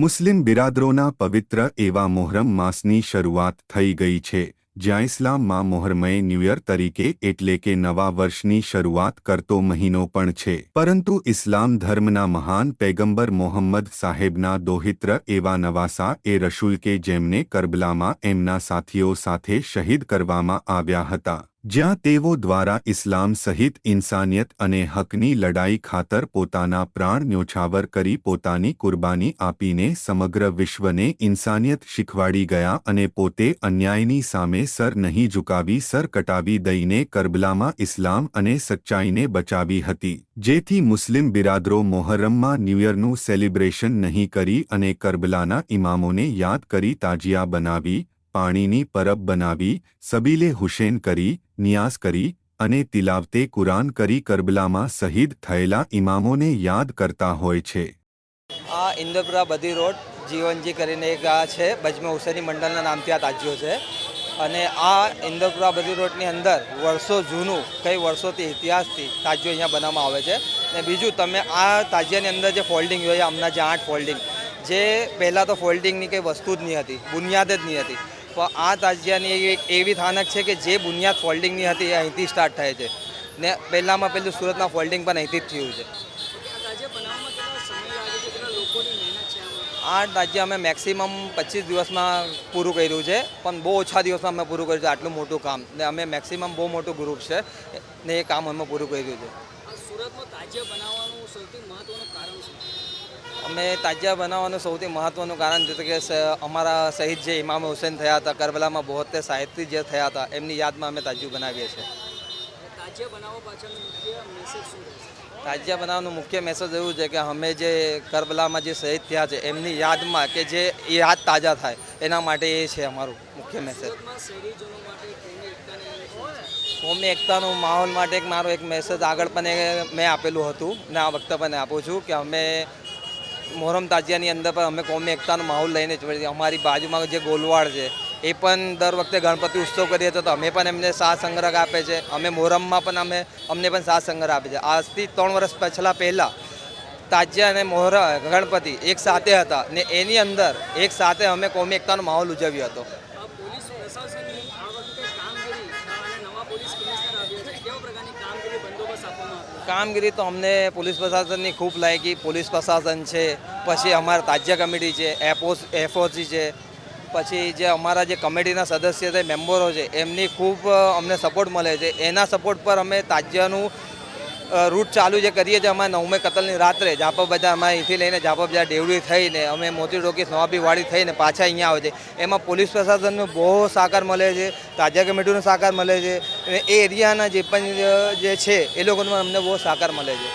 મુસ્લિમ બિરાદરોના પવિત્ર એવા મોહરમ માસની શરૂઆત થઈ ગઈ છે, જ્યાં ઇસ્લામમાં મોહરમય ન્યૂ તરીકે એટલે કે નવા વર્ષની શરૂઆત કરતો મહિનો પણ છે. પરંતુ ઇસ્લામ ધર્મના મહાન પેગંબર મોહમ્મદ સાહેબના દોહિત્ર એવા નવાસા એ રસૂલ કે જેમને કરબલામાં એમના સાથીઓ સાથે શહીદ કરવામાં આવ્યા હતા. જ્યાં તેઓ દ્વારા ઇસ્લામ સહિત ઇન્સાનિયત અને હકની લડાઈ ખાતર પોતાના પ્રાણ ન્યોછાવર કરી પોતાની કુરબાની આપીને સમગ્ર વિશ્વને ઇન્સાનિયત શીખવાડી ગયા અને પોતે અન્યાયની સામે સર નહીં ઝુકાવી સર કટાવી દઈને કરબલામાં ઇસ્લામ અને સચ્ચાઈને બચાવી હતી. જેથી મુસ્લિમ બિરાદરો મોહર્રમમાં ન્યૂયરનું સેલિબ્રેશન નહીં કરી અને કરબલાના ઇમામોને યાદ કરી તાજિયા બનાવી પાણીની પરબ બનાવી, સબીલે હુસેન કરી, નિયાસ કરી અને તિલાવતે કુરાન કરી કરબલામાં શહીદ થયેલા ઇમામોને યાદ કરતા હોય છે. આ ઇન્દ્રપુરા બધી રોડ જીવનજી કરીને એક આ છે, બજમે હુસેની મંડળના નામથી આ તાજ્યો છે. અને આ ઇન્દ્રપુરા બધી રોડની અંદર વર્ષો જૂનું, કઈ વર્ષોથી ઇતિહાસથી તાજ્યો અહીંયા બનાવવામાં આવે છે. ને બીજું, તમે આ તાજિયાની અંદર જે ફોલ્ડિંગ હોય હમણાં જે આઠ ફોલ્ડિંગ, જે પહેલાં તો ફોલ્ડિંગની કંઈ વસ્તુ જ નહીં હતી, બુનિયાદ જ નહીં હતી. પણ આ તાજિયાની એક એવી થાનક છે કે જે બુનિયાદ ફોલ્ડિંગની હતી અહીંથી સ્ટાર્ટ થાય છે. ને પહેલાંમાં પહેલું સુરતના ફોલ્ડિંગ પણ અહીંથી જ થયું છે. છે છે આ તાજિયા અમે મેક્સિમમ પચીસ દિવસમાં પૂરું કર્યું છે, પણ બહુ ઓછા દિવસમાં અમે પૂરું કર્યું છે, આટલું મોટું કામ. ને અમે મેક્સિમમ બહુ મોટું ગ્રુપ છે, ને એ કામ અમે પૂરું કર્યું છે. સુરતમાં તાજિયા બનાવવાનું સૌથી મહત્વનું કારણ શું? અમે તાજિયા બનાવવાનું સૌથી મહત્ત્વનું કારણ છે કે અમારા શહીદ જે ઇમામ હુસેન થયા હતા કરબલામાં બોતેર સાહિત્ય જે થયા હતા એમની યાદમાં અમે તાજિયું બનાવીએ છીએ. તાજિયા બનાવવાનો મુખ્ય મેસેજ એવું છે કે અમે જે કરબલામાં જે શહીદ થયા છે એમની યાદમાં કે જે યાદ તાજા થાય એના માટે એ છે અમારું મુખ્ય મેસેજ કોમી એકતાને માહોલ માટે એક મારો એક મેસેજ આગળ પણ મેં આપેલું હતું ને આ વખતે પણ આપું છું કે અમે મોહરમ તાજિયાની અંદર પણ અમે કોમી એકતાનો માહોલ લઈને જ અમારી બાજુમાં જે ગોલવાડ છે, એ પણ દર વખતે ગણપતિ ઉત્સવ કરીએ તો અમે પણ એમને સાથ સંગ્રહ આપે છે. અમે મોહરમમાં પણ અમે, અમને પણ સાથ સંગ્રહ આપે છે. આજથી ત્રણ વર્ષ પછલા પહેલાં તાજિયા અને મોહર, ગણપતિ એક સાથે હતા ને એની અંદર એક સાથે અમે કોમી એકતાનો માહોલ ઉજવ્યો હતો. પોલીસ પ્રશાસનની આ વખતે કામગીરી અને નવા પોલીસ કમિશનર આવ્યો છે. કેવા પ્રકારની આવ્યો કામગીરી તો અમને પોલીસ પ્રશાસનની ખૂબ લાગી. પોલીસ પ્રશાસન છે, પછી અમારા તાજ્ય કમિટી છે એફઓસ એફઓસી છે, પછી જે અમારા જે કમિટીના સદસ્ય છે, મેમ્બરો છે, એમની ખૂબ અમને સપોર્ટ મળે છે. એના સપોર્ટ પર અમે તાજ્યનું રૂટ ચાલુ જે કરીએ છીએ, અમારે નવમે કતલની રાત્રે જાપો બજાર અમારે અહીંથી લઈને જાપો બજાર ડેવડી થઈને, અમે મોતી ડોકી નવાબીવાડી થઈને પાછા અહીંયા આવે છે. એમાં પોલીસ પ્રશાસનનું બહુ સહકાર મળે છે તાજા કમિટીનો સહકાર મળે છે અને એ એરિયાના જે પણ જે છે, એ લોકોનો અમને બહુ સહકાર મળે છે.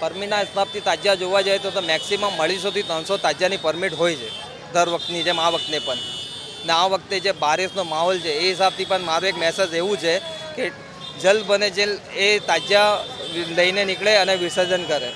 પરમિટના હિસાબથી તાજિયા જોવા જાય તો મેક્સિમમ અઢીસોથી ત્રણસો તાજિયાની પરમિટ હોય છે, દર વખતની જેમ આ વખતે પણ. ને આ વખતે જે બારિશનો માહોલ છે, એ હિસાબથી પણ મારો એક મેસેજ એવું છે કે જલ્દ બને જેલ એ તાજિયા લઈને નીકળે અને વિસર્જન કરે.